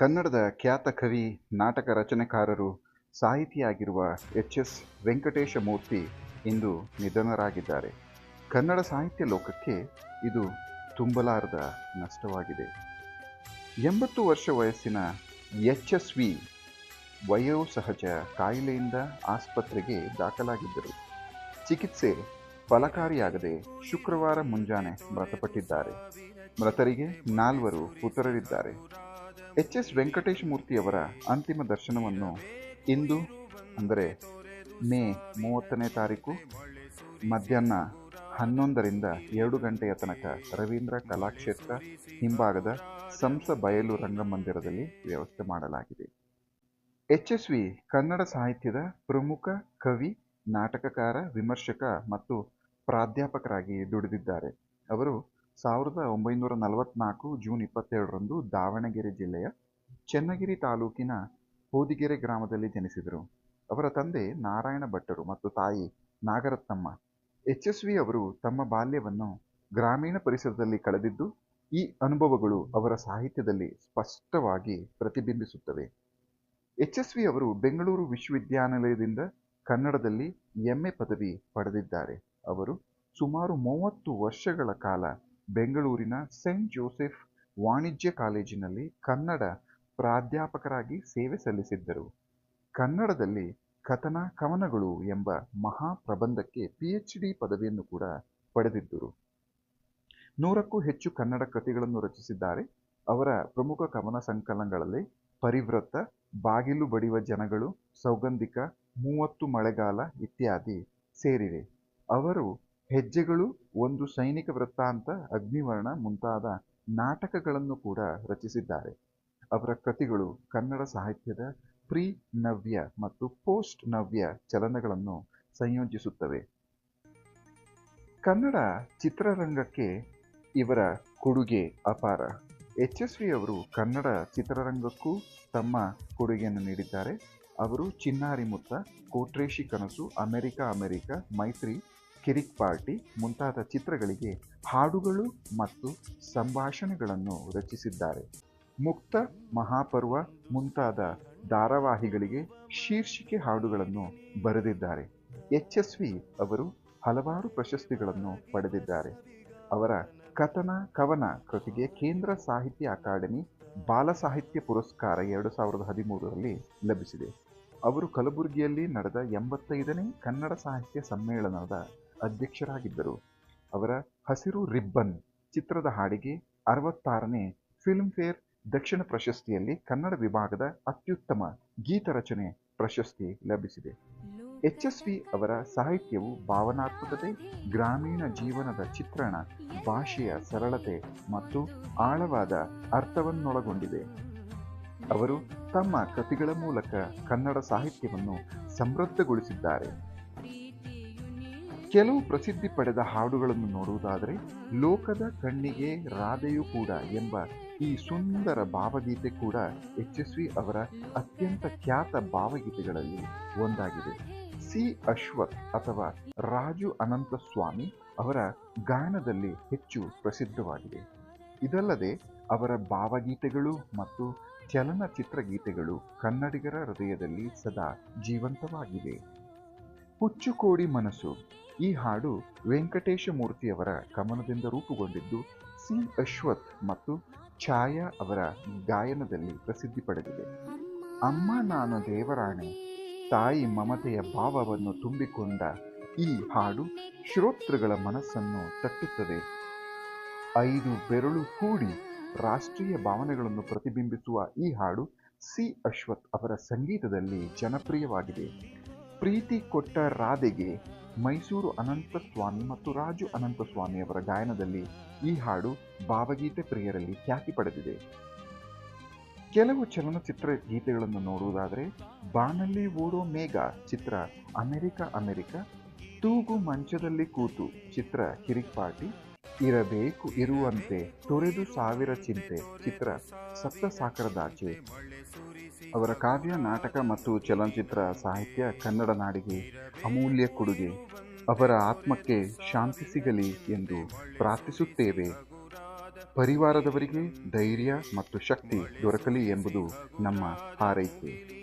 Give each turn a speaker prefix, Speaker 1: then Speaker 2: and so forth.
Speaker 1: ಕನ್ನಡದ ಖ್ಯಾತ ಕವಿ, ನಾಟಕ ರಚನೆಕಾರರು ಸಾಹಿತಿಯಾಗಿರುವ ಎಚ್ ಎಸ್ ವೆಂಕಟೇಶ ಮೂರ್ತಿ ಇಂದು ನಿಧನರಾಗಿದ್ದಾರೆ. ಕನ್ನಡ ಸಾಹಿತ್ಯ ಲೋಕಕ್ಕೆ ಇದು ತುಂಬಲಾರದ ನಷ್ಟವಾಗಿದೆ. ಎಂಬತ್ತು ವರ್ಷ ವಯಸ್ಸಿನ ಎಚ್ ಎಸ್ ವಿ ವಯೋಸಹಜ ಕಾಯಿಲೆಯಿಂದ ಆಸ್ಪತ್ರೆಗೆ ದಾಖಲಾಗಿದ್ದರು. ಚಿಕಿತ್ಸೆ ಫಲಕಾರಿಯಾಗದೆ ಶುಕ್ರವಾರ ಮುಂಜಾನೆ ಮೃತಪಟ್ಟಿದ್ದಾರೆ. ಮೃತರಿಗೆ ನಾಲ್ವರು ಪುತ್ರರಿದ್ದಾರೆ ಎಚ್ ಎಸ್ ವೆಂಕಟೇಶ್ ಮೂರ್ತಿಯವರ ಅಂತಿಮ ದರ್ಶನವನ್ನು ಇಂದು, ಅಂದರೆ ಮೇ ಮೂವತ್ತನೇ ತಾರೀಕು, ಮಧ್ಯಾಹ್ನ ಹನ್ನೊಂದರಿಂದ ಎರಡು ಗಂಟೆಯ ತನಕ ರವೀಂದ್ರ ಕಲಾಕ್ಷೇತ್ರ ಹಿಂಭಾಗದ ಸಂಸ ಬಯಲು ರಂಗಮಂದಿರದಲ್ಲಿ ವ್ಯವಸ್ಥೆ ಮಾಡಲಾಗಿದೆ. ಎಚ್ ಎಸ್ ವಿ ಕನ್ನಡ ಸಾಹಿತ್ಯದ ಪ್ರಮುಖ ಕವಿ, ನಾಟಕಕಾರ, ವಿಮರ್ಶಕ ಮತ್ತು ಪ್ರಾಧ್ಯಾಪಕರಾಗಿ ದುಡಿದಿದ್ದಾರೆ. ಅವರು ಸಾವಿರದ ಒಂಬೈನೂರ ನಲವತ್ನಾಲ್ಕು ಜೂನ್ ಇಪ್ಪತ್ತೆರಡರಂದು ದಾವಣಗೆರೆ ಜಿಲ್ಲೆಯ ಚನ್ನಗಿರಿ ತಾಲೂಕಿನ ಹೋದಿಗೆರೆ ಗ್ರಾಮದಲ್ಲಿ ಜನಿಸಿದರು. ಅವರ ತಂದೆ ನಾರಾಯಣ ಭಟ್ಟರು ಮತ್ತು ತಾಯಿ ನಾಗರತ್ನಮ್ಮ. ಎಚ್ ಎಸ್ ವಿ ಅವರು ತಮ್ಮ ಬಾಲ್ಯವನ್ನು ಗ್ರಾಮೀಣ ಪರಿಸರದಲ್ಲಿ ಕಳೆದಿದ್ದು, ಈ ಅನುಭವಗಳು ಅವರ ಸಾಹಿತ್ಯದಲ್ಲಿ ಸ್ಪಷ್ಟವಾಗಿ ಪ್ರತಿಬಿಂಬಿಸುತ್ತವೆ. ಎಚ್ ಎಸ್ ವಿ ಅವರು ಬೆಂಗಳೂರು ವಿಶ್ವವಿದ್ಯಾನಿಲಯದಿಂದ ಕನ್ನಡದಲ್ಲಿ ಎಂಎ ಪದವಿ ಪಡೆದಿದ್ದಾರೆ. ಅವರು ಸುಮಾರು ಮೂವತ್ತು ವರ್ಷಗಳ ಕಾಲ ಬೆಂಗಳೂರಿನ ಸೆಂಟ್ ಜೋಸೆಫ್ ವಾಣಿಜ್ಯ ಕಾಲೇಜಿನಲ್ಲಿ ಕನ್ನಡ ಪ್ರಾಧ್ಯಾಪಕರಾಗಿ ಸೇವೆ ಸಲ್ಲಿಸಿದ್ದರು. ಕನ್ನಡದಲ್ಲಿ ಕಥನ ಕವನಗಳು ಎಂಬ ಮಹಾ ಪ್ರಬಂಧಕ್ಕೆ ಪಿಎಚ್ಡಿ ಪದವಿಯನ್ನು ಕೂಡ ಪಡೆದಿದ್ದರು. ನೂರಕ್ಕೂ ಹೆಚ್ಚು ಕನ್ನಡ ಕೃತಿಗಳನ್ನು ರಚಿಸಿದ್ದಾರೆ. ಅವರ ಪ್ರಮುಖ ಕವನ ಸಂಕಲನಗಳಲ್ಲಿ ಪರಿವೃತ್ತ, ಬಾಗಿಲು ಬಡಿವ ಜನಗಳು, ಸೌಗಂಧಿಕ, ಮೂವತ್ತು ಮಳೆಗಾಲ ಇತ್ಯಾದಿ ಸೇರಿವೆ. ಅವರು ಹೆಜ್ಜೆಗಳು ಒಂದು ಸೈನಿಕ ವೃತ್ತಾಂತ ಅಗ್ನಿವರ್ಣ ಮುಂತಾದ ನಾಟಕಗಳನ್ನು ಕೂಡ ರಚಿಸಿದ್ದಾರೆ. ಅವರ ಕೃತಿಗಳು ಕನ್ನಡ ಸಾಹಿತ್ಯದ ಪ್ರೀ ನವ್ಯ ಮತ್ತು ಪೋಸ್ಟ್ ನವ್ಯ ಚಲನಗಳನ್ನು ಸಂಯೋಜಿಸುತ್ತವೆ. ಕನ್ನಡ ಚಿತ್ರರಂಗಕ್ಕೆ ಇವರ ಕೊಡುಗೆ ಅಪಾರ. ಎಚ್ ಎಸ್ ಅವರು ಕನ್ನಡ ಚಿತ್ರರಂಗಕ್ಕೂ ತಮ್ಮ ಕೊಡುಗೆಯನ್ನು ನೀಡಿದ್ದಾರೆ. ಅವರು ಚಿನ್ನಾರಿ ಮುತ್ತ, ಕೋಟ್ರೇಶಿ ಕನಸು, ಅಮೆರಿಕ ಅಮೆರಿಕ, ಮೈತ್ರಿ ಕಿರಿಕ್ ಪಾರ್ಟಿ ಮುಂತಾದ ಚಿತ್ರಗಳಿಗೆ ಹಾಡುಗಳು ಮತ್ತು ಸಂಭಾಷಣೆಗಳನ್ನು ರಚಿಸಿದ್ದಾರೆ. ಮುಕ್ತ ಮಹಾಪರ್ವ ಮುಂತಾದ ಧಾರಾವಾಹಿಗಳಿಗೆ ಶೀರ್ಷಿಕೆ ಹಾಡುಗಳನ್ನು ಬರೆದಿದ್ದಾರೆ. ಎಚ್ ಎಸ್ ವಿ ಅವರು ಹಲವಾರು ಪ್ರಶಸ್ತಿಗಳನ್ನು ಪಡೆದಿದ್ದಾರೆ. ಅವರ ಕಥನ ಕವನ ಕೃತಿಗೆ ಕೇಂದ್ರ ಸಾಹಿತ್ಯ ಅಕಾಡೆಮಿ ಬಾಲ ಸಾಹಿತ್ಯ ಪುರಸ್ಕಾರ ಎರಡು ಸಾವಿರದ ಹದಿಮೂರರಲ್ಲಿ ಲಭಿಸಿದೆ. ಅವರು ಕಲಬುರಗಿಯಲ್ಲಿ ನಡೆದ ಎಂಬತ್ತೈದನೇ ಕನ್ನಡ ಸಾಹಿತ್ಯ ಸಮ್ಮೇಳನದ ಅಧ್ಯಕ್ಷರಾಗಿದ್ದರು. ಅವರ ಹಸಿರು ರಿಬ್ಬನ್ ಚಿತ್ರದ ಹಾಡಿಗೆ ಅರವತ್ತಾರನೇ ಫಿಲ್ಮ್ಫೇರ್ ದಕ್ಷಿಣ ಪ್ರಶಸ್ತಿಯಲ್ಲಿ ಕನ್ನಡ ವಿಭಾಗದ ಅತ್ಯುತ್ತಮ ಗೀತ ರಚನೆ ಪ್ರಶಸ್ತಿ ಲಭಿಸಿದೆ. ಎಚ್ ಎಸ್ ವಿ ಅವರ ಸಾಹಿತ್ಯವು ಭಾವನಾತ್ಮಕತೆ, ಗ್ರಾಮೀಣ ಜೀವನದ ಚಿತ್ರಣ, ಭಾಷೆಯ ಸರಳತೆ ಮತ್ತು ಆಳವಾದ ಅರ್ಥವನ್ನೊಳಗೊಂಡಿದೆ. ಅವರು ತಮ್ಮ ಕೃತಿಗಳ ಮೂಲಕ ಕನ್ನಡ ಸಾಹಿತ್ಯವನ್ನು ಸಮೃದ್ಧಗೊಳಿಸಿದ್ದಾರೆ. ಕೆಲವು ಪ್ರಸಿದ್ಧಿ ಪಡೆದ ಹಾಡುಗಳನ್ನು ನೋಡುವುದಾದರೆ, ಲೋಕದ ಕಣ್ಣಿಗೆ ರಾಧೆಯು ಕೂಡ ಎಂಬ ಈ ಸುಂದರ ಭಾವಗೀತೆ ಕೂಡ ಎಚ್ ಎಸ್ ವಿ ಅವರ ಅತ್ಯಂತ ಖ್ಯಾತ ಭಾವಗೀತೆಗಳಲ್ಲಿ ಒಂದಾಗಿದೆ. ಸಿ. ಅಶ್ವಥ್ ಅಥವಾ ರಾಜು ಅನಂತ ಸ್ವಾಮಿ ಅವರ ಗಾಯನದಲ್ಲಿ ಹೆಚ್ಚು ಪ್ರಸಿದ್ಧವಾಗಿದೆ. ಇದಲ್ಲದೆ ಅವರ ಭಾವಗೀತೆಗಳು ಮತ್ತು ಚಲನಚಿತ್ರ ಗೀತೆಗಳು ಕನ್ನಡಿಗರ ಹೃದಯದಲ್ಲಿ ಸದಾ ಜೀವಂತವಾಗಿವೆ. ಹುಚ್ಚುಕೋಡಿ ಮನಸ್ಸು. ಈ ಹಾಡು ವೆಂಕಟೇಶ ಮೂರ್ತಿಯವರ ಕಮನದಿಂದ ರೂಪುಗೊಂಡಿದ್ದು ಸಿ. ಅಶ್ವಥ್ ಮತ್ತು ಛಾಯಾ ಅವರ ಗಾಯನದಲ್ಲಿ ಪ್ರಸಿದ್ಧಿ ಪಡೆದಿದೆ. ಅಮ್ಮ ನಾನು ದೇವರಾಣೆ, ತಾಯಿ ಮಮತೆಯ ಭಾವವನ್ನು ತುಂಬಿಕೊಂಡ ಈ ಹಾಡು ಶ್ರೋತೃಗಳ ಮನಸ್ಸನ್ನು ತಟ್ಟುತ್ತದೆ. ಐದು ಬೆರಳು ಕೂಡಿ ರಾಷ್ಟ್ರೀಯ ಭಾವನೆಗಳನ್ನು ಪ್ರತಿಬಿಂಬಿಸುವ ಈ ಹಾಡು ಸಿ. ಅಶ್ವಥ್ ಅವರ ಸಂಗೀತದಲ್ಲಿ ಜನಪ್ರಿಯವಾಗಿದೆ. ಪ್ರೀತಿ ಕೊಟ್ಟ ರಾಧೆಗೆ ಮೈಸೂರು ಅನಂತಸ್ವಾಮಿ ಮತ್ತು ರಾಜು ಅನಂತಸ್ವಾಮಿಯವರ ಗಾಯನದಲ್ಲಿ ಈ ಹಾಡು ಭಾವಗೀತೆ ಪ್ರಿಯರಲ್ಲಿ ಖ್ಯಾತಿ ಪಡೆದಿದೆ. ಕೆಲವು ಚಲನಚಿತ್ರ ಗೀತೆಗಳನ್ನು ನೋಡುವುದಾದರೆ ಬಾನಲ್ಲಿ ಓಡೋ ಮೇಘ ಚಿತ್ರ ಅಮೆರಿಕ ಅಮೆರಿಕ, ತೂಗು ಮಂಚದಲ್ಲಿ ಕೂತು ಚಿತ್ರ ಕಿರಿಕ್ ಪಾರ್ಟಿ, ಇರಬೇಕು ಇರುವಂತೆ ತೊರೆದು ಸಾವಿರ ಚಿಂತೆ ಚಿತ್ರ ಸಪ್ತ ಸಾಕರದಾಚೆ ಅವರ ಕಾವ್ಯ, ನಾಟಕ ಮತ್ತು ಚಲನಚಿತ್ರ ಸಾಹಿತ್ಯ ಕನ್ನಡ ನಾಡಿಗೆ ಅಮೂಲ್ಯ ಕೊಡುಗೆ. ಅವರ ಆತ್ಮಕ್ಕೆ ಶಾಂತಿ ಸಿಗಲಿ ಎಂದು ಪ್ರಾರ್ಥಿಸುತ್ತೇವೆ. ಪರಿವಾರದವರಿಗೆ ಧೈರ್ಯ ಮತ್ತು ಶಕ್ತಿ ದೊರಕಲಿ ಎಂಬುದು ನಮ್ಮ ಹಾರೈಕೆ.